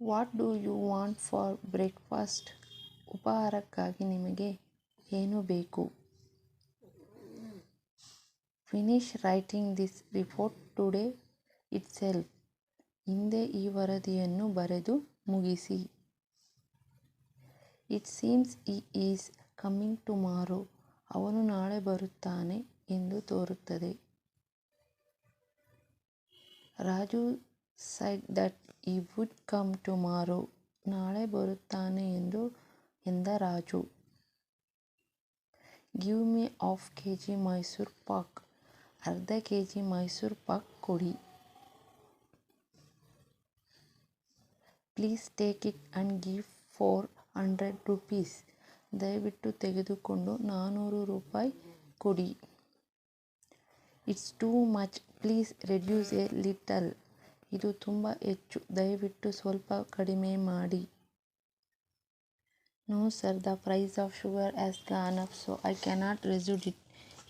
What do you want for breakfast ಉಪಹಾರಕ್ಕಾಗಿ ನಿಮಗೆ ಏನು ಬೇಕು? Finish writing this report today itself ಹಿಂದೆ ಈ ವರದಿಯನ್ನು ಬರೆದು ಮುಗಿಸಿ. It seems he is coming tomorrow ಅವನು ನಾಳೆ ಬರುತ್ತಾನೆ ಎಂದು ತೋರುತ್ತದೆ. Raju said that he would come tomorrow ನಾಳೆ ಬರುತ್ತಾನೆ ಎಂದು ಎಂದ Raju give me half KG Mysore pak ಅರ್ಧ ಕೆಜಿ ಮೈಸೂರ್ ಪಾಕ್ ಕೊಡಿ please take it and give four hundred rupees ದಯವಿಟ್ಟು ತೆಗೆದುಕೊಂಡು ನಾನ್ನೂರು ರೂಪಾಯಿ ಕೊಡಿ it's too much please reduce a little ಇದು ತುಂಬ ಹೆಚ್ಚು. ದಯವಿಟ್ಟು ಸ್ವಲ್ಪ ಕಡಿಮೆ ಮಾಡಿ. No sir the price of sugar as gone up so I cannot ರೆಸ್ಯೂಡ್ it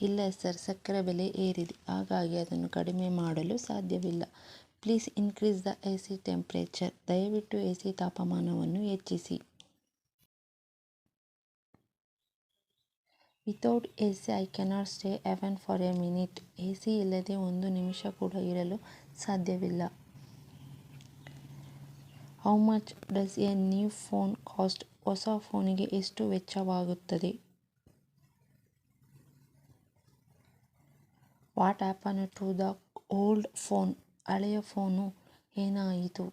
ಇಲ್ಲ ಸರ್ ಸಕ್ಕರೆ ಬೆಲೆ ಏರಿದೆ. ಹಾಗಾಗಿ ಅದನ್ನು ಕಡಿಮೆ ಮಾಡಲು ಸಾಧ್ಯವಿಲ್ಲ. Please increase the A C temperature ದಯವಿಟ್ಟು ಎ ಸಿ ತಾಪಮಾನವನ್ನು ಹೆಚ್ಚಿಸಿ. Without A C I cannot stay even for a minute A C ಇಲ್ಲದೆ ಒಂದು ನಿಮಿಷ ಕೂಡ ಇರಲು ಸಾಧ್ಯವಿಲ್ಲ. How much does a new phone cost ಹೊಸ ಫೋನಿಗೆ ಎಷ್ಟು ವೆಚ್ಚವಾಗುತ್ತದೆ? What happen to the old phone ಹಳೆಯ ಫೋನು ಏನಾಯಿತು?